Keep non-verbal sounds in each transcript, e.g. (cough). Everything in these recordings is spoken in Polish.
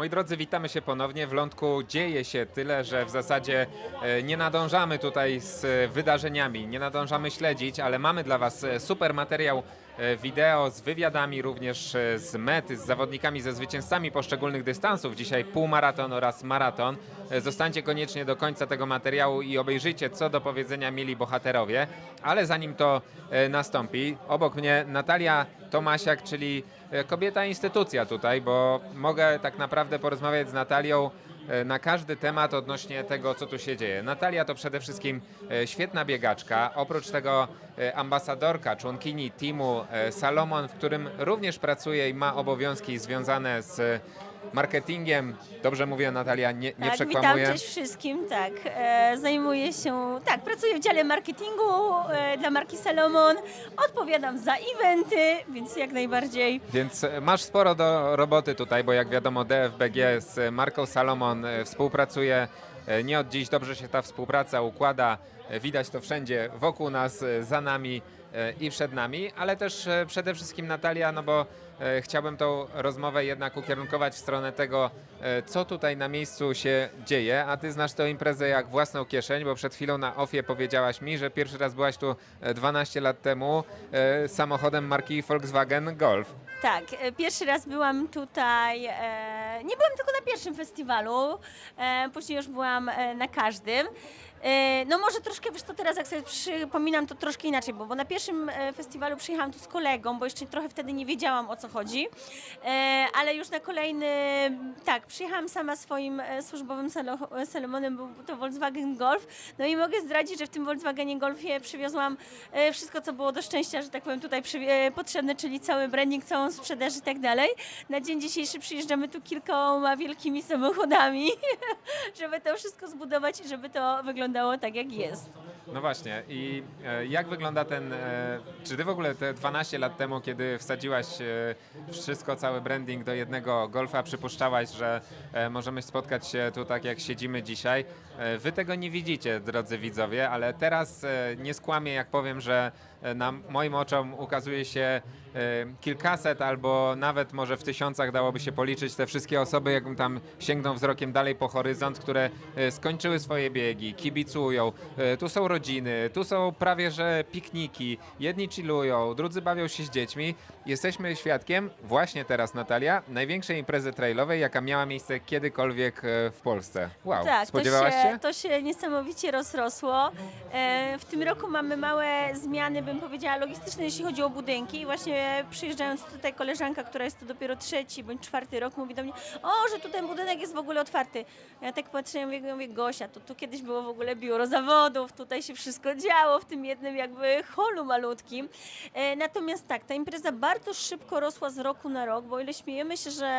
Moi drodzy, witamy się ponownie. W Lądku dzieje się tyle, że w zasadzie e, nie nadążamy tutaj z wydarzeniami, nie nadążamy śledzić, ale mamy dla Was e, super materiał e, wideo z wywiadami, również z mety, z zawodnikami, ze zwycięzcami poszczególnych dystansów. Dzisiaj półmaraton oraz maraton. Zostańcie koniecznie do końca tego materiału i obejrzyjcie, co do powiedzenia mieli bohaterowie. Ale zanim to nastąpi, obok mnie Natalia Tomasiak, czyli kobieta instytucja tutaj, bo mogę tak naprawdę porozmawiać z Natalią e, na każdy temat odnośnie tego, co tu się dzieje. Natalia to przede wszystkim e, świetna biegaczka, oprócz tego e, ambasadorka, członkini teamu e, Salomon, w którym również pracuje i ma obowiązki związane z marketingiem. Dobrze mówię, Natalia, nie, nie tak, witam, przekłamuję. cześć wszystkim. Tak, e, zajmuję się, tak, pracuję w dziale marketingu e, dla marki Salomon. Odpowiadam za eventy, więc jak najbardziej. Więc e, masz sporo do roboty tutaj, bo jak wiadomo DFBG z marką Salomon e, współpracuje e, nie od dziś. Dobrze się ta współpraca układa. Widać to wszędzie wokół nas, za nami i przed nami, ale też e, przede wszystkim Natalia, no bo e, chciałbym tą rozmowę jednak ukierunkować w stronę tego, e, co tutaj na miejscu się dzieje, a ty znasz tę imprezę jak własną kieszeń, bo przed chwilą na ofie powiedziałaś mi, że pierwszy raz byłaś tu e, 12 lat temu e, samochodem marki Volkswagen Golf. Tak, e, pierwszy raz byłam tutaj, e, nie byłam tylko na pierwszym festiwalu, e, później już byłam e, na każdym. E, no może troszkę, wiesz to teraz jak sobie przypominam, to troszkę inaczej, bo, bo na pierwszym e, festiwalu przyjechałam tu z kolegą, bo jeszcze trochę wtedy nie wiedziałam o co chodzi, e, ale już na kolejny, tak, przyjechałam sama swoim służbowym salo- Salomonem, był to Volkswagen Golf, no i mogę zdradzić, że w tym Volkswagenie Golfie przywiozłam wszystko, co było do szczęścia, że tak powiem, tutaj potrzebne, czyli cały branding, całą sprzedaż i tak dalej. Na dzień dzisiejszy przyjeżdżamy tu kilkoma wielkimi samochodami, (laughs) żeby to wszystko zbudować i żeby to wyglądało tak, jak jest. No właśnie, i e, jak wygląda ten, e, czy ty w ogóle te 12 lat temu, kiedy wsadziłaś e, wszystko, cały branding do jednego golfa, przypuszczałaś, że możemy spotkać się tu tak, jak siedzimy dzisiaj. E, wy tego nie widzicie, drodzy widzowie, ale teraz e, nie skłamię, jak powiem, że e, na moim oczom ukazuje się kilkaset albo nawet może w tysiącach dałoby się policzyć te wszystkie osoby, jak tam sięgną wzrokiem dalej po horyzont, które skończyły swoje biegi, kibicują. Tu są rodziny, tu są prawie że pikniki. Jedni chillują, drudzy bawią się z dziećmi. Jesteśmy świadkiem właśnie teraz, Natalia, największej imprezy trailowej, jaka miała miejsce kiedykolwiek w Polsce. Wow, Tak, spodziewałaś się, to się niesamowicie rozrosło. E, W tym roku mamy małe zmiany, bym powiedziała, logistyczne, jeśli chodzi o budynki. I właśnie przyjeżdżając tutaj koleżanka, która jest tu dopiero trzeci bądź czwarty rok, mówi do mnie, o, że tu ten budynek jest w ogóle otwarty. Ja tak patrzę i mówię, mówię, Gosia, to tu kiedyś było w ogóle biuro zawodów, tutaj się wszystko działo w tym jednym jakby holu malutkim. E, Natomiast tak, ta impreza bardzo szybko rosła z roku na rok, bo ile śmiejemy się, że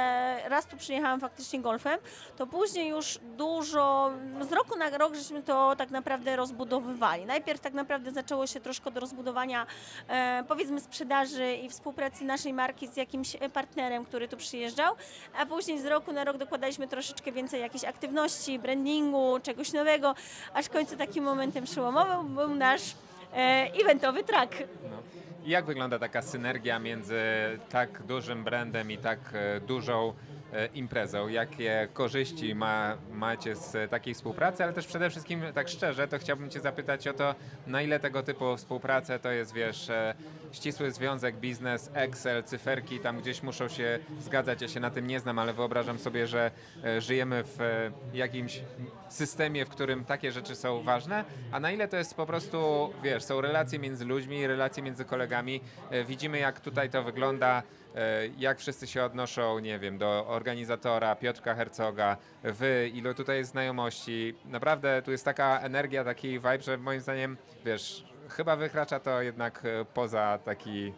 raz tu przyjechałam faktycznie golfem, to później już dużo, z roku na rok żeśmy to tak naprawdę rozbudowywali. Najpierw tak naprawdę zaczęło się troszkę od rozbudowania e, powiedzmy sprzedaży i współpracy naszej marki z jakimś e, partnerem, który tu przyjeżdżał, a później z roku na rok dokładaliśmy troszeczkę więcej jakiejś aktywności, brandingu, czegoś nowego, aż w końcu takim momentem przełomowym był nasz e, eventowy track. No. Jak wygląda taka synergia między tak dużym brandem i tak dużą imprezą? Jakie korzyści ma, macie z takiej współpracy? Ale też przede wszystkim, tak szczerze, to chciałbym Cię zapytać o to, na ile tego typu współpracę to jest, wiesz, e, ścisły związek biznes, Excel, cyferki, tam gdzieś muszą się zgadzać. Ja się na tym nie znam, ale wyobrażam sobie, że e, żyjemy w e, jakimś systemie, w którym takie rzeczy są ważne, a na ile to jest po prostu, wiesz, są relacje między ludźmi, relacje między kolegami. E, Widzimy, jak tutaj to wygląda, jak wszyscy się odnoszą, nie wiem, do organizatora Piotrka Hercoga, wy, ilu tutaj jest znajomości. Naprawdę tu jest taka energia, taki vibe, że moim zdaniem, wiesz, chyba wykracza to jednak e, poza taki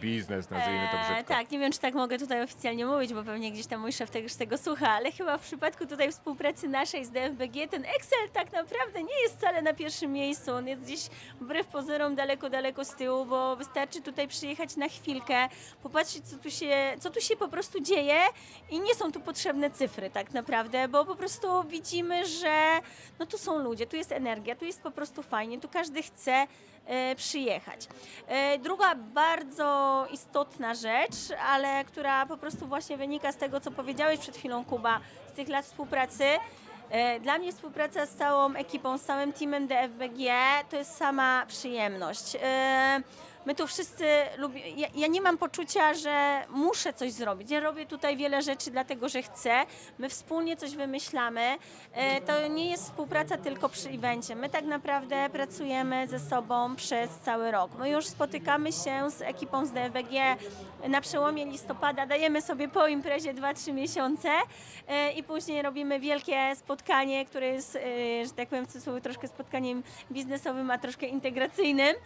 biznes, nazwijmy to Eee, brzydko. tak, nie wiem, czy tak mogę tutaj oficjalnie mówić, bo pewnie gdzieś tam mój szef też tego słucha, ale chyba w przypadku tutaj współpracy naszej z DFBG ten Excel tak naprawdę nie jest wcale na pierwszym miejscu. On jest gdzieś wbrew pozorom daleko, daleko z tyłu, bo wystarczy tutaj przyjechać na chwilkę, popatrzeć, co tu się, co tu się po prostu dzieje i nie są tu potrzebne cyfry tak naprawdę, bo po prostu widzimy, że no tu są ludzie, tu jest energia, tu jest po prostu fajnie, tu każdy chce przyjechać. E, Druga bardzo bardzo istotna rzecz, ale która po prostu właśnie wynika z tego, co powiedziałeś przed chwilą, Kuba, z tych lat współpracy. E, Dla mnie współpraca z całą ekipą, z całym teamem DFBG to jest sama przyjemność. My tu wszyscy lubimy. Ja, ja nie mam poczucia, że muszę coś zrobić. Ja robię tutaj wiele rzeczy dlatego, że chcę. My wspólnie coś wymyślamy. E, To nie jest współpraca tylko przy evencie. My tak naprawdę pracujemy ze sobą przez cały rok. My już spotykamy się z ekipą z DFBG na przełomie listopada. Dajemy sobie po imprezie 2-3 miesiące e, i później robimy wielkie spotkanie, które jest, e, że tak powiem w cudzysłowie, troszkę spotkaniem biznesowym, a troszkę integracyjnym,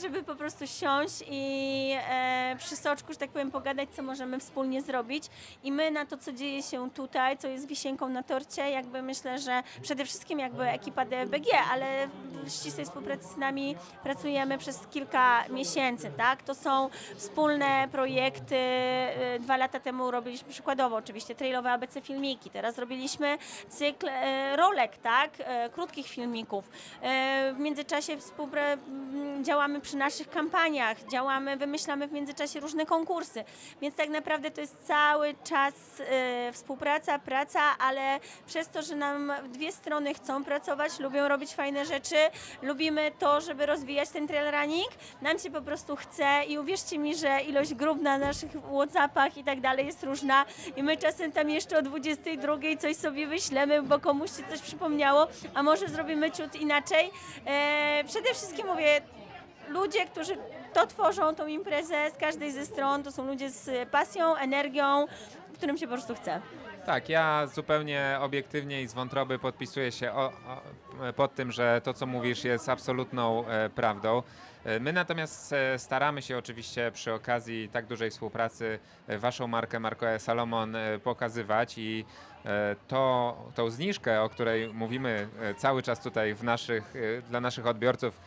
żeby po prostu siąść i e, przy soczku, że tak powiem, pogadać, co możemy wspólnie zrobić. I my na to, co dzieje się tutaj, co jest wisienką na torcie, jakby myślę, że przede wszystkim jakby ekipa DBG, ale w ścisłej współpracy z nami pracujemy przez kilka miesięcy, tak? To są wspólne projekty. e, Dwa lata temu robiliśmy przykładowo oczywiście trailowe ABC filmiki, teraz robiliśmy cykl e, rolek, tak? E, Krótkich filmików. W międzyczasie współpra- m, działamy przy naszych kampaniach, działamy, wymyślamy w międzyczasie różne konkursy, więc tak naprawdę to jest cały czas e, współpraca, praca, ale przez to, że nam dwie strony chcą pracować, lubią robić fajne rzeczy, lubimy to, żeby rozwijać ten trail running, nam się po prostu chce i uwierzcie mi, że ilość grup na naszych Whatsappach i tak dalej jest różna i my czasem tam jeszcze o 22 coś sobie wyślemy, bo komuś się coś przypomniało, a może zrobimy ciut inaczej. E, przede wszystkim mówię, ludzie, którzy to tworzą, tą imprezę z każdej ze stron, to są ludzie z pasją, energią, którym się po prostu chce. Tak, ja zupełnie obiektywnie i z wątroby podpisuję się o, o, pod tym, że to, co mówisz, jest absolutną e, prawdą. E, My natomiast e, staramy się oczywiście przy okazji tak dużej współpracy e, waszą markę, markę Salomon pokazywać i to, tą zniżkę, o której mówimy cały czas tutaj w naszych, dla naszych odbiorców,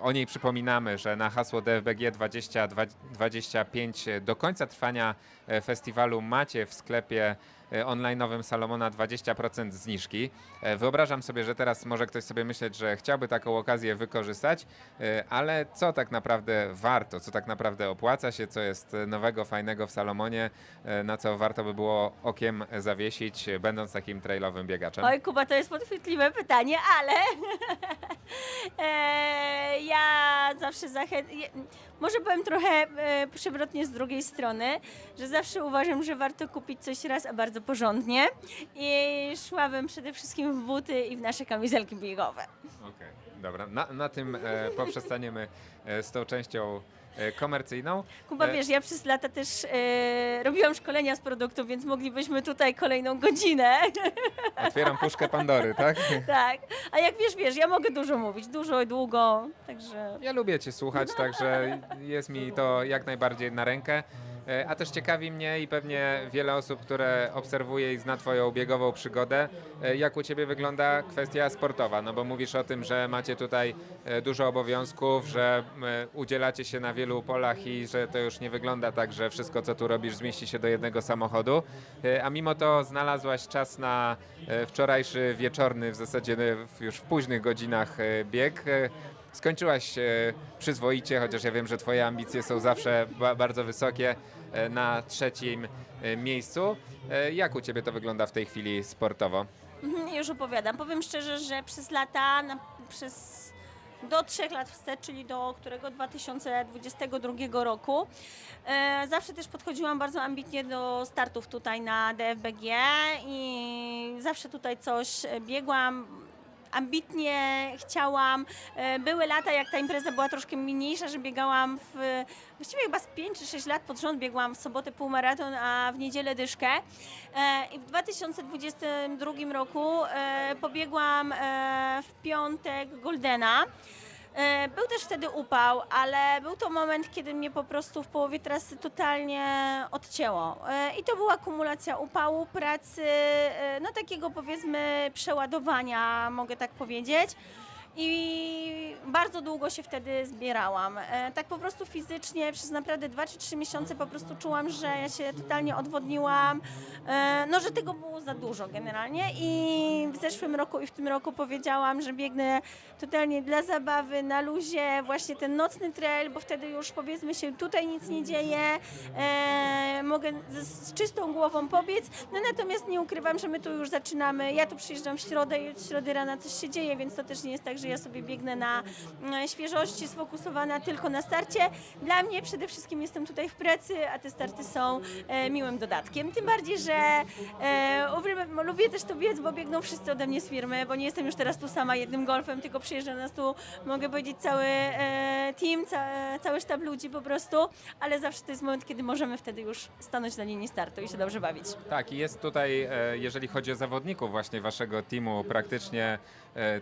o niej przypominamy, że na hasło DFBG 2025 do końca trwania e, festiwalu macie w sklepie e, online'owym Salomona 20% zniżki. E, Wyobrażam sobie, że teraz może ktoś sobie myśleć, że chciałby taką okazję wykorzystać, e, ale co tak naprawdę warto, co tak naprawdę opłaca się, co jest e, nowego, fajnego w Salomonie, e, na co warto by było okiem zawiesić, e, będąc takim trailowym biegaczem? Oj, Kuba, to jest podchwytliwe pytanie, ale (laughs) e, ja zawsze zachęcam. Może powiem trochę e, przewrotnie z drugiej strony, że zawsze uważam, że warto kupić coś raz, a bardzo porządnie. I szłabym przede wszystkim w buty i w nasze kamizelki biegowe. Okej, dobra. Na, na tym e, poprzestaniemy e, z tą częścią komercyjną. Kuba, E, wiesz, ja przez lata też e, robiłam szkolenia z produktów, więc moglibyśmy tutaj kolejną godzinę. (laughs) Otwieram puszkę Pandory, tak? tak. A jak wiesz, wiesz, ja mogę dużo mówić, dużo i długo, także... Ja lubię Cię słuchać, także jest mi to jak najbardziej na rękę. E, A też ciekawi mnie i pewnie wiele osób, które obserwuje i zna Twoją biegową przygodę, e, jak u Ciebie wygląda kwestia sportowa. No bo mówisz o tym, że macie tutaj e, dużo obowiązków, że udzielacie się na wielu polach i że to już nie wygląda tak, że wszystko co tu robisz zmieści się do jednego samochodu. A mimo to znalazłaś czas na wczorajszy wieczorny, w zasadzie już w późnych godzinach bieg. Skończyłaś przyzwoicie, chociaż ja wiem, że Twoje ambicje są zawsze ba bardzo wysokie e, na trzecim e, miejscu. E, jak u Ciebie to wygląda w tej chwili sportowo? Mhm, już opowiadam. Powiem szczerze, że przez lata, na, przez do trzech lat wstecz, czyli do którego 2022 roku, e, zawsze też podchodziłam bardzo ambitnie do startów tutaj na DFBG i zawsze tutaj coś biegłam. Ambitnie chciałam. E, Były lata, jak ta impreza była troszkę mniejsza, że biegałam w. Właściwie chyba z 5 czy 6 lat pod rząd biegłam w sobotę półmaraton, a w niedzielę dyszkę. E, I w 2022 roku e, pobiegłam w piątek Goldena. E, Był też wtedy upał, ale był to moment, kiedy mnie po prostu w połowie trasy totalnie odcięło. E, I to była kumulacja upału, pracy, e, no takiego powiedzmy przeładowania, mogę tak powiedzieć. I bardzo długo się wtedy zbierałam. E, tak po prostu fizycznie przez naprawdę 2 czy 3 miesiące po prostu czułam, że ja się totalnie odwodniłam, e, no że tego było za dużo generalnie. I w zeszłym roku i w tym roku powiedziałam, że biegnę totalnie dla zabawy, na luzie, właśnie ten nocny trail, bo wtedy już powiedzmy się tutaj nic nie dzieje, e, mogę z, czystą głową pobiec, no natomiast nie ukrywam, że my tu już zaczynamy, ja tu przyjeżdżam w środę i od środy rana coś się dzieje, więc to też nie jest tak, że ja sobie biegnę na świeżości, sfokusowana tylko na starcie. Dla mnie przede wszystkim jestem tutaj w pracy, a te starty są e, miłym dodatkiem. Tym bardziej, że e, lubię też to biec, bo biegną wszyscy ode mnie z firmy, bo nie jestem już teraz tu sama jednym golfem, tylko przyjeżdża nas tu, mogę powiedzieć, cały e, team, ca, cały sztab ludzi po prostu, ale zawsze to jest moment, kiedy możemy wtedy już stanąć na linii startu i się dobrze bawić. Tak, i jest tutaj, jeżeli chodzi o zawodników właśnie waszego teamu, praktycznie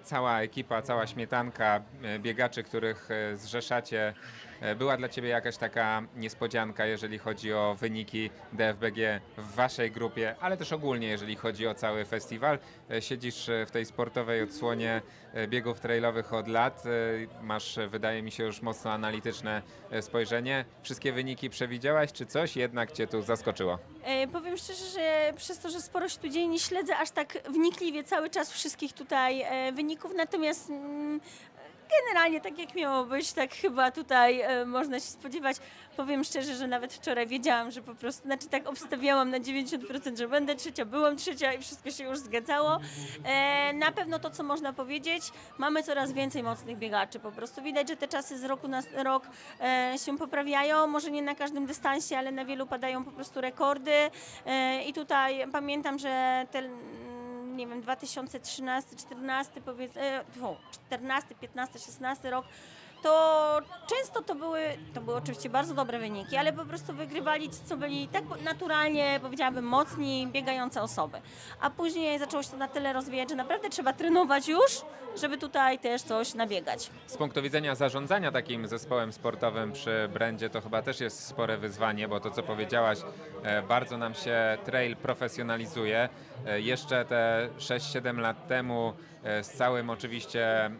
cała ekipa, cała śmietanka e, biegaczy, których e, zrzeszacie. E, Była dla Ciebie jakaś taka niespodzianka, jeżeli chodzi o wyniki DFBG w Waszej grupie, ale też ogólnie, jeżeli chodzi o cały festiwal. E, Siedzisz e, w tej sportowej odsłonie e, biegów trailowych od lat. e, Masz, e, wydaje mi się, już mocno analityczne e, spojrzenie. Wszystkie wyniki przewidziałaś, czy coś jednak Cię tu zaskoczyło? E, powiem szczerze, że przez to, że sporo się tu dzieje, nie śledzę aż tak wnikliwie cały czas wszystkich tutaj e, wyników, natomiast mm, generalnie tak jak miało być, tak chyba tutaj e, można się spodziewać. Powiem szczerze, że nawet wczoraj wiedziałam, że po prostu, znaczy tak obstawiałam na 90%, że będę trzecia, byłam trzecia i wszystko się już zgadzało. E, na pewno to, co można powiedzieć, mamy coraz więcej mocnych biegaczy. Po prostu widać, że te czasy z roku na rok e, się poprawiają. Może nie na każdym dystansie, ale na wielu padają po prostu rekordy. I tutaj pamiętam, że te nie wiem, 2013, 14, powiedz, e, fu, 14, 15, 16 rok, to często to były, to były oczywiście bardzo dobre wyniki, ale po prostu wygrywali ci, co byli tak naturalnie, powiedziałabym, mocni, biegające osoby. A później zaczęło się to na tyle rozwijać, że naprawdę trzeba trenować już, żeby tutaj też coś nabiegać. Z punktu widzenia zarządzania takim zespołem sportowym przy Brandzie to chyba też jest spore wyzwanie, bo to co powiedziałaś, e, bardzo nam się trail profesjonalizuje. E, Jeszcze te 6-7 lat temu z całym oczywiście e,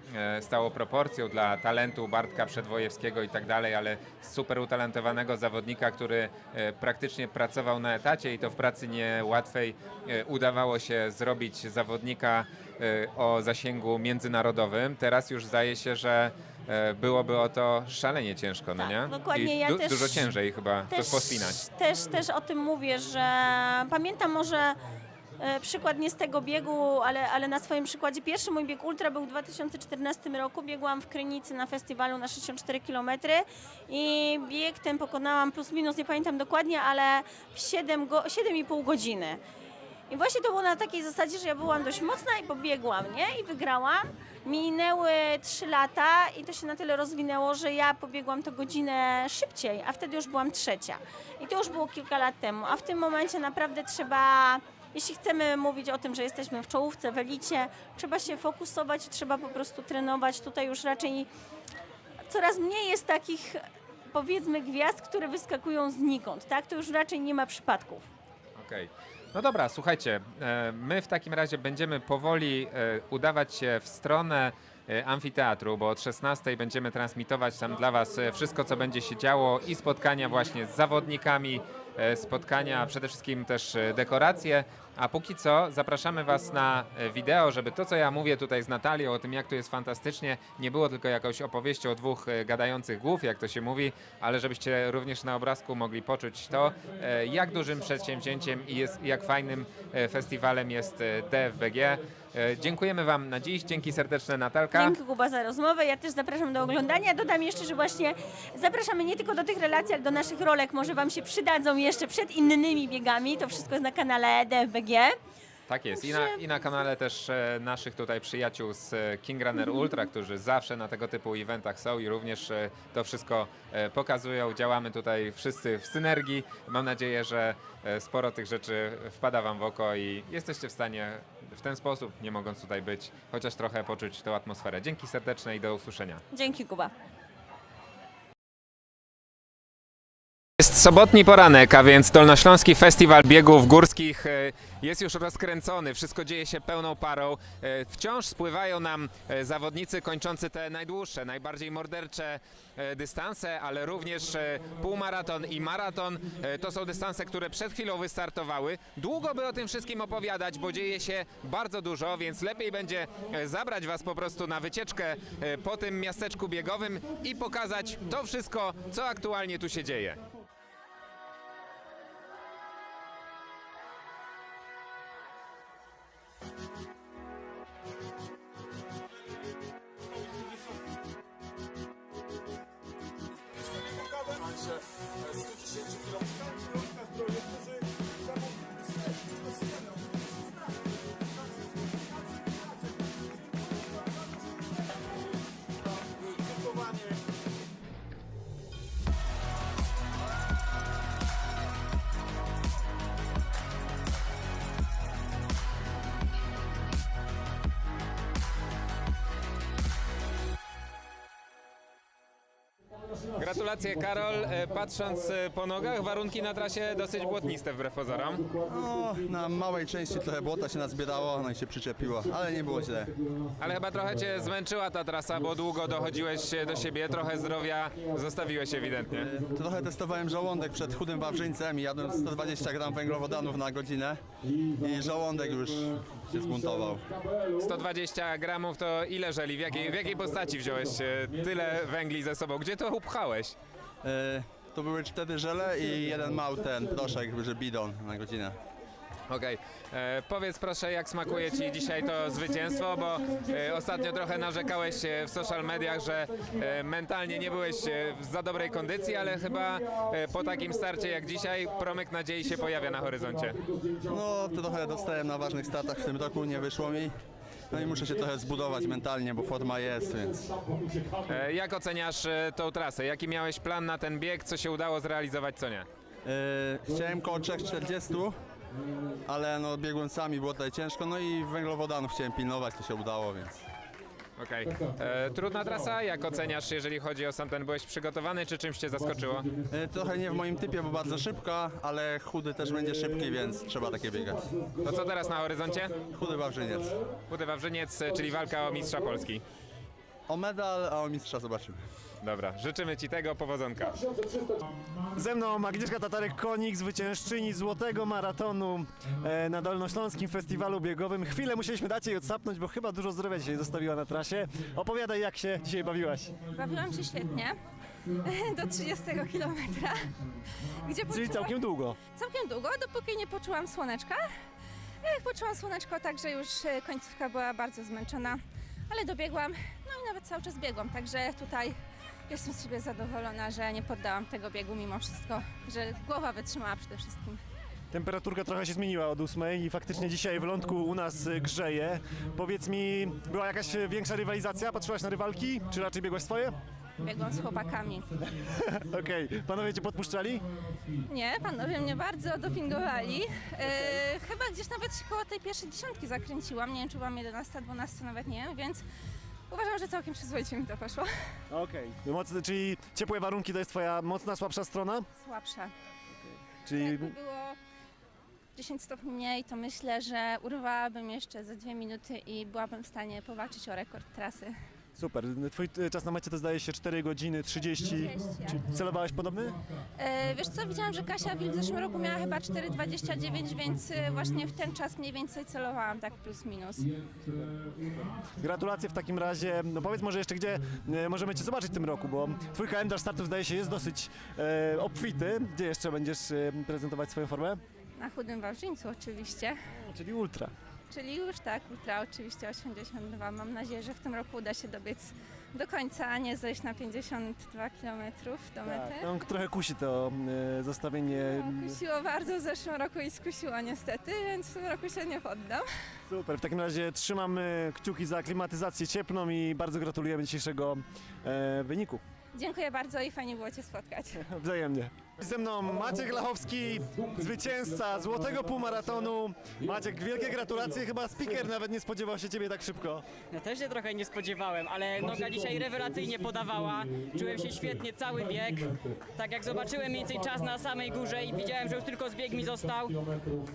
z całą proporcją dla talentu Bartka Przedwojewskiego i tak dalej, ale super utalentowanego zawodnika, który e, praktycznie pracował na etacie i to w pracy niełatwej e, udawało się zrobić zawodnika e, o zasięgu międzynarodowym. Teraz już zdaje się, że e, byłoby o to szalenie ciężko, no Tak, nie? dokładnie. I Ja du- też- dużo ciężej chyba to też, pospinać. też, też o tym mówię, że pamiętam może e, przykład nie z tego biegu, ale, ale na swoim przykładzie. Pierwszy mój bieg ultra był w 2014 roku. Biegłam w Krynicy na festiwalu na 64 km i bieg ten pokonałam plus minus, nie pamiętam dokładnie, ale w 7 go, 7,5 godziny. I właśnie to było na takiej zasadzie, że ja byłam dość mocna i pobiegłam, nie? I wygrałam. Minęły 3 lata i to się na tyle rozwinęło, że ja pobiegłam to godzinę szybciej, a wtedy już byłam trzecia. I to już było kilka lat temu. A w tym momencie naprawdę trzeba, jeśli chcemy mówić o tym, że jesteśmy w czołówce, w elicie, trzeba się fokusować, trzeba po prostu trenować. Tutaj już raczej coraz mniej jest takich, powiedzmy, gwiazd, które wyskakują znikąd, tak? To już raczej nie ma przypadków. Okej. No dobra, słuchajcie, e, my w takim razie będziemy powoli e, udawać się w stronę amfiteatru, bo od 16 będziemy transmitować tam dla Was e, wszystko, co będzie się działo i spotkania właśnie z zawodnikami, e, spotkania, przede wszystkim też e, dekoracje. A póki co zapraszamy Was na e, wideo, żeby to, co ja mówię tutaj z Natalią o tym, jak tu jest fantastycznie, nie było tylko jakąś opowieścią o dwóch e, gadających głów, jak to się mówi, ale żebyście również na obrazku mogli poczuć to, e, jak dużym przedsięwzięciem i jest, jak fajnym e, festiwalem jest e, DFBG. E, Dziękujemy Wam na dziś, dzięki serdeczne Natalka. Dzięki Kuba za rozmowę. Ja też zapraszam do oglądania. Dodam jeszcze, że właśnie zapraszamy nie tylko do tych relacji, ale do naszych rolek. Może Wam się przydadzą jeszcze przed innymi biegami. To wszystko jest na kanale DFBG. Tak jest. I na, I na kanale też e, naszych tutaj przyjaciół z e, King Runner Mhm. Ultra, którzy zawsze na tego typu eventach są i również to wszystko pokazują. Działamy tutaj wszyscy w synergii. Mam nadzieję, że sporo tych rzeczy wpada Wam w oko i jesteście w stanie w ten sposób, nie mogąc tutaj być, chociaż trochę poczuć tę atmosferę. Dzięki serdeczne i do usłyszenia. Dzięki Kuba. Jest sobotni poranek, a więc Dolnośląski Festiwal Biegów Górskich e, jest już rozkręcony. Wszystko dzieje się pełną parą. E, Wciąż spływają nam e, zawodnicy kończący te najdłuższe, najbardziej mordercze dystanse, ale również półmaraton i maraton. To są dystanse, które przed chwilą wystartowały. Długo by o tym wszystkim opowiadać, bo dzieje się bardzo dużo, więc lepiej będzie zabrać Was po prostu na wycieczkę po tym miasteczku biegowym i pokazać to wszystko, co aktualnie tu się dzieje. Gratulacje Karol. E, Patrząc e, po nogach, warunki na trasie dosyć błotniste wbrew pozorom. No, na małej części trochę błota się nazbierało, no i się przyczepiło, ale nie było źle. Ale chyba trochę cię zmęczyła ta trasa, bo długo dochodziłeś do siebie, trochę zdrowia zostawiłeś ewidentnie. Trochę testowałem żołądek przed chudym wawrzyńcem i jadłem 120 gram węglowodanów na godzinę i żołądek już się zbuntował. 120 gramów to ile żeli? W jakiej, w jakiej postaci wziąłeś e, tyle węgli ze sobą? Gdzie to upchałeś? E, to były cztery żele i jeden mał ten proszek, że bidon na godzinę. Okej, E, powiedz proszę jak smakuje Ci dzisiaj to zwycięstwo, bo e, ostatnio trochę narzekałeś e, w social mediach, że e, mentalnie nie byłeś e, w za dobrej kondycji, ale chyba e, po takim starcie jak dzisiaj promyk nadziei się pojawia na horyzoncie. No, trochę dostałem na ważnych startach w tym roku, nie wyszło mi. No i muszę się trochę zbudować mentalnie, bo forma jest, więc E, Jak oceniasz e, tą trasę? Jaki miałeś plan na ten bieg? Co się udało zrealizować, co nie? E, chciałem koło 3,40, ale no biegłem sami, było tutaj ciężko, no i węglowodanów chciałem pilnować, to się udało, więc... Okej. E, Trudna trasa? Jak oceniasz, jeżeli chodzi o sam ten? Byłeś przygotowany, czy czymś Cię zaskoczyło? E, Trochę nie w moim typie, bo bardzo szybka, ale chudy też będzie szybki, więc trzeba takie biegać. To co teraz na horyzoncie? Chudy Wawrzyniec. Chudy Wawrzyniec, e, czyli walka o mistrza Polski. O medal, a o mistrza zobaczymy. Dobra, życzymy Ci tego, powodzonka. Ze mną Agnieszka Tatarek-Konik, zwyciężczyni Złotego Maratonu e, na Dolnośląskim Festiwalu Biegowym. Chwilę musieliśmy dać jej odsapnąć, bo chyba dużo zdrowia dzisiaj zostawiła na trasie. Opowiadaj, jak się dzisiaj bawiłaś. Bawiłam się świetnie (laughs) do 30 kilometra, gdzie Czyli poczułam, całkiem długo. całkiem długo, dopóki nie poczułam słoneczka. Jak poczułam słoneczko, także już e, końcówka była bardzo zmęczona, ale dobiegłam, no i nawet cały czas biegłam, także tutaj jestem z siebie zadowolona, że nie poddałam tego biegu mimo wszystko, że głowa wytrzymała przede wszystkim. Temperaturka trochę się zmieniła od ósmej i faktycznie dzisiaj w lądku u nas e, grzeje. Powiedz mi, była jakaś e, większa rywalizacja? Patrzyłaś na rywalki? Czy raczej biegłaś swoje? Biegłam z chłopakami. (laughs) Okej, panowie cię podpuszczali? Nie, panowie mnie bardzo dopingowali. E, chyba gdzieś nawet się koło tej pierwszej dziesiątki zakręciłam. Nie wiem, czy byłam 11, 12, nawet nie wiem, więc uważam, że całkiem przyzwoicie mi to poszło. Okej. Mocne, czyli ciepłe warunki to jest twoja mocna, słabsza strona? Słabsza. Czyli Jakby było 10 stopni mniej, to myślę, że urwałabym jeszcze za dwie minuty i byłabym w stanie powalczyć o rekord trasy. Super. Twój e, czas na mecie to zdaje się 4 godziny 30. 30. Czy celowałeś podobny? E, wiesz co, widziałam, że Kasia Wil w zeszłym roku miała chyba 4,29, więc e, właśnie w ten czas mniej więcej celowałam, tak plus minus. Gratulacje w takim razie. No powiedz może jeszcze, gdzie e, możemy Cię zobaczyć w tym roku, bo Twój kalendarz startów zdaje się jest dosyć e, obfity. Gdzie jeszcze będziesz prezentować swoją formę? Na chudym Wawrzyńcu oczywiście. Czyli ultra. Czyli już tak, ultra oczywiście 82. Mam nadzieję, że w tym roku uda się dobiec do końca, a nie zejść na 52 km do mety. No, trochę kusi to e, zostawienie. No, kusiło bardzo w zeszłym roku i skusiło niestety, więc w tym roku się nie poddam. Super, w takim razie trzymamy kciuki za klimatyzację cieplną i bardzo gratulujemy dzisiejszego e, wyniku. Dziękuję bardzo i fajnie było Cię spotkać. (laughs) Wzajemnie. Ze mną Maciek Lachowski, zwycięzca złotego półmaratonu. Maciek, wielkie gratulacje. Chyba speaker nawet nie spodziewał się ciebie tak szybko. Ja też się trochę nie spodziewałem, ale noga dzisiaj rewelacyjnie podawała. Czułem się świetnie cały bieg. Tak jak zobaczyłem mniej więcej czas na samej górze i widziałem, że już tylko zbieg mi został,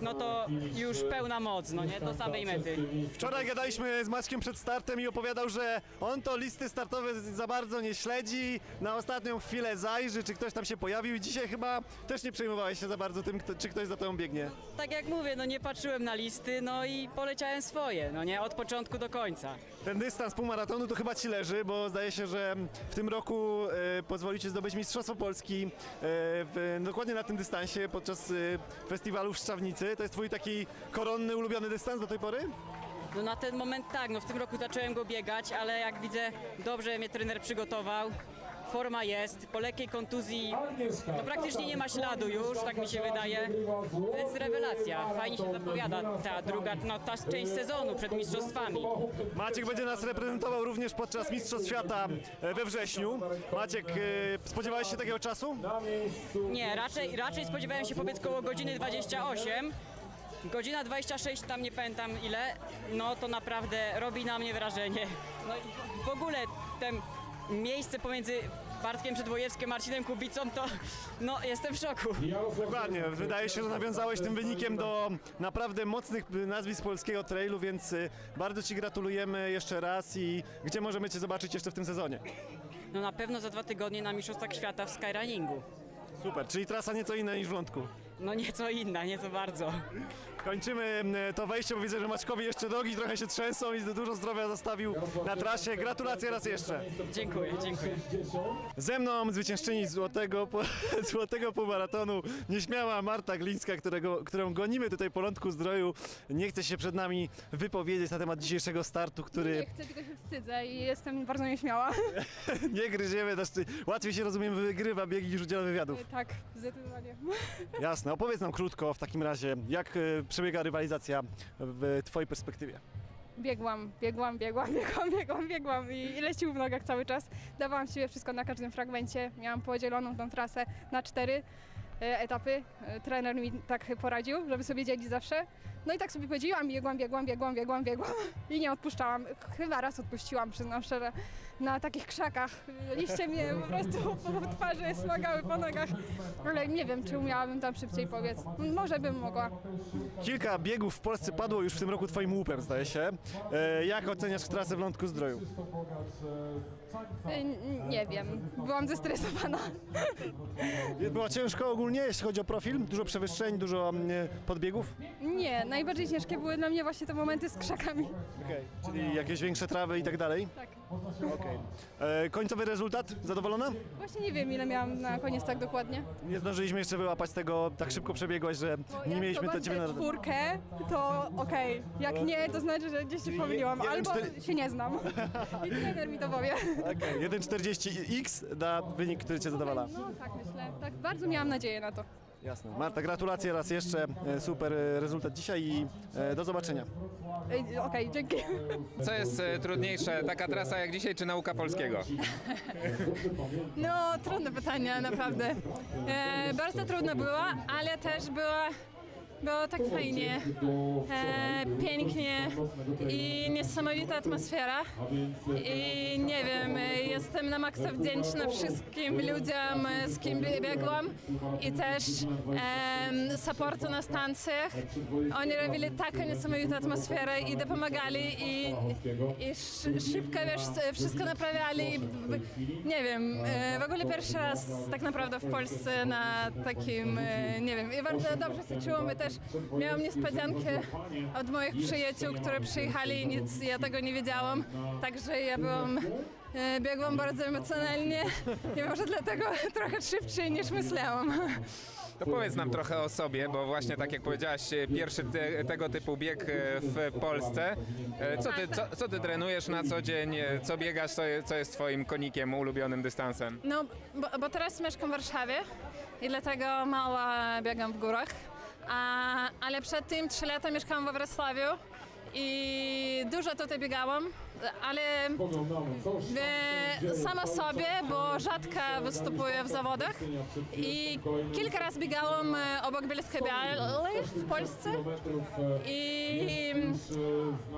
no to już pełna moc, no nie, do samej mety. Wczoraj gadaliśmy z Maćkiem przed startem i opowiadał, że on to listy startowe za bardzo nie śledzi. Na ostatnią chwilę zajrzy, czy ktoś tam się pojawił i dzisiaj chyba też nie przejmowałeś się za bardzo tym, kto, czy ktoś za tobą biegnie. Tak jak mówię, no nie patrzyłem na listy, no i poleciałem swoje, no nie, od początku do końca. Ten dystans półmaratonu to chyba ci leży, bo zdaje się, że w tym roku e, pozwolicie zdobyć Mistrzostwo Polski e, w, dokładnie na tym dystansie podczas e, festiwalu w Szczawnicy. To jest twój taki koronny, ulubiony dystans do tej pory? No na ten moment tak, no w tym roku zacząłem go biegać, ale jak widzę, dobrze mnie trener przygotował. Forma jest, po lekkiej kontuzji no praktycznie nie ma śladu już, tak mi się wydaje. To jest rewelacja, fajnie się zapowiada ta druga, no ta część sezonu przed mistrzostwami. Maciek będzie nas reprezentował również podczas Mistrzostw Świata e, we wrześniu. Maciek, e, spodziewałeś się takiego czasu? Nie, raczej, raczej spodziewałem się powiedz koło godziny 28. Godzina 26, tam nie pamiętam ile, no to naprawdę robi na mnie wrażenie. No i w ogóle ten miejsce pomiędzy Bartkiem Przedwojewskim, Marcinem Kubicą, to no jestem w szoku. Dokładnie. Wydaje się, że nawiązałeś tym wynikiem do naprawdę mocnych nazwisk polskiego trailu, więc e, bardzo ci gratulujemy jeszcze raz i gdzie możemy cię zobaczyć jeszcze w tym sezonie? No na pewno za dwa tygodnie na Mistrzostwach Świata w skyrunningu. Super, czyli trasa nieco inna niż w Lądku. No nieco inna, nieco bardzo. Kończymy m, to wejście, bo widzę, że Maćkowi jeszcze nogi trochę się trzęsą i dużo zdrowia zostawił na trasie. Gratulacje raz jeszcze. Dziękuję, dziękuję. Ze mną zwyciężczyni złotego, po, (laughs) złotego półmaratonu, nieśmiała Marta Glińska, którego, którą gonimy tutaj po Lądku Zdroju. Nie chce się przed nami wypowiedzieć na temat dzisiejszego startu, który Nie chcę, tylko się wstydzę i jestem bardzo nieśmiała. (laughs) nie gryziemy. Znaczy, łatwiej się rozumiem wygrywa biegi niż udziela wywiadów. tak, zdecydowanie. Jasne. Opowiedz nam krótko w takim razie, jak e, przebiega rywalizacja w twojej perspektywie. Biegłam, biegłam, biegłam, (laughs) biegłam, biegłam, biegłam i ile sił w nogach cały czas. Dawałam siebie wszystko na każdym fragmencie. Miałam podzieloną tą trasę na cztery etapy. E, Trener mi tak poradził, żeby sobie dzielić zawsze. No i tak sobie powiedziałam, biegłam, biegłam, biegłam, biegłam, biegłam i nie odpuszczałam. Chyba raz odpuściłam, przyznam szczerze, na takich krzakach. Liście mnie po prostu po twarzy smagały po nogach, ale nie wiem, czy umiałabym tam szybciej powiedz. Może bym mogła. Kilka biegów w Polsce padło już w tym roku twoim łupem, zdaje się. E, jak oceniasz trasę w Lądku Zdroju? Y, Nie wiem, byłam zestresowana. (laughs) Było ciężko ogólnie, jeśli chodzi o profil? Dużo przewyższeń, dużo mm, podbiegów? Nie, najbardziej ciężkie były dla mnie właśnie te momenty z krzakami. Okej. Czyli jakieś większe trawy i tak dalej? Tak. Okej. E, Końcowy rezultat? Zadowolona? Właśnie nie wiem, ile miałam na koniec tak dokładnie. Nie zdążyliśmy jeszcze wyłapać tego, tak szybko przebiegłaś, że Bo nie jak mieliśmy do zobaczę ciebie na czwórkę, to okej. Jak nie, to znaczy, że gdzieś się pomyliłam. jeden, Albo cztery- się nie znam. (laughs) I trener mi to powie. Okay. 1,40x da wynik, który cię zadowala. No tak myślę. Tak, bardzo miałam nadzieję na to. Jasne. Marta, gratulacje raz jeszcze. E, Super e, rezultat dzisiaj i e, do zobaczenia. Ej, Okej, dzięki. Co jest e, trudniejsze, taka trasa jak dzisiaj, czy nauka polskiego? (laughs) No, trudne pytanie, naprawdę. E, bardzo trudno było, ale też było, było tak fajnie, e, pięknie i niesamowita atmosfera. I nie wiem, jestem na maksa wdzięczna wszystkim ludziom, z kim bie- biegłam i też e, supportu na stacjach. Oni robili taką niesamowitą atmosferę i dopomagali i, i szy- szybko wiesz, wszystko naprawiali. I, nie wiem, e, w ogóle pierwszy raz tak naprawdę w Polsce na takim, e, nie wiem, i bardzo dobrze się czułam. My też miałam niespodziankę od moich przyjaciół, które przyjechali i nic, ja tego nie wiedziałam. Także ja byłam, e, biegłam bardzo emocjonalnie i może dlatego (laughs) trochę szybciej niż myślałam. To powiedz nam trochę o sobie, bo właśnie tak jak powiedziałaś, e, pierwszy te, tego typu bieg e, w Polsce. Co ty, co, co ty trenujesz na co dzień, co biegasz, co, co jest twoim konikiem, ulubionym dystansem? No, bo, bo teraz mieszkam w Warszawie i dlatego mało biegam w górach. A, ale przed tym 3 lata mieszkałam we Wrocławiu i dużo tutaj biegałam. Ale e, sama sobie, bo rzadko występuję w zawodach i kilka razy biegałam e, obok Bielskiej Białej w Polsce i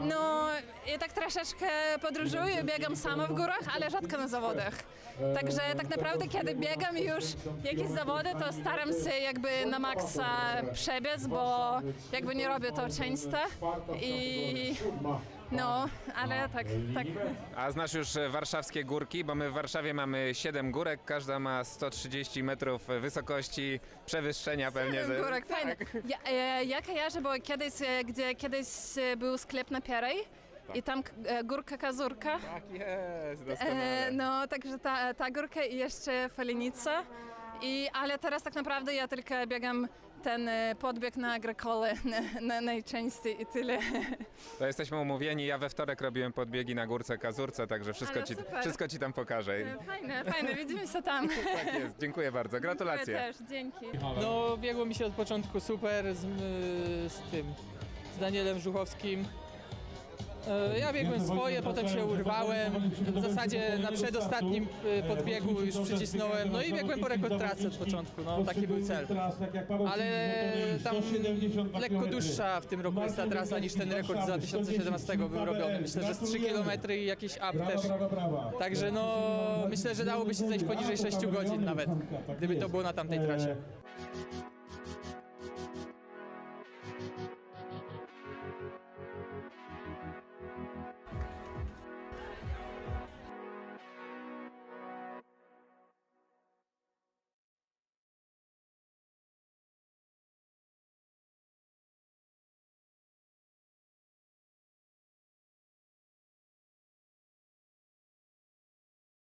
no i tak troszeczkę podróżuję, biegam sama w górach, ale rzadko na zawodach. Także tak naprawdę kiedy biegam już jakieś zawody, to staram się jakby na maksa przebiec, bo jakby nie robię to często i no, ale tak, tak. A znasz już e, warszawskie górki, bo my w Warszawie mamy 7 górek, każda ma 130 metrów e, wysokości, przewyższenia pewnie. ze- Górek, fajne. Ja, e, ja kojarzę, bo kiedyś, e, gdzie kiedyś e, był sklep na Pierej i tam e, górka Kazurka. Tak jest, E, doskonale. no, także ta, ta górka i jeszcze Falenica. I, ale teraz tak naprawdę ja tylko biegam ten e, podbieg na Agricole (laughs) na, na, najczęściej i tyle. (laughs) To jesteśmy umówieni, ja we wtorek robiłem podbiegi na górce Kazurce, także wszystko, ci, wszystko ci tam pokażę. Fajne, fajne, widzimy się tam. (laughs) Tak jest, dziękuję bardzo, gratulacje. też, dzięki. No, biegło mi się od początku super z, m, z tym, z Danielem Żuchowskim. E, Ja biegłem swoje, potem się urwałem. W zasadzie na przedostatnim e, podbiegu już przycisnąłem. No i biegłem po rekord trasy od początku. No, taki był cel. Ale tam lekko dłuższa w tym roku jest ta trasa niż ten rekord z 2017 był robiony. Myślę, że z 3 km i jakiś up też. Także no, myślę, że dałoby się zejść poniżej 6 godzin nawet, gdyby to było na tamtej trasie.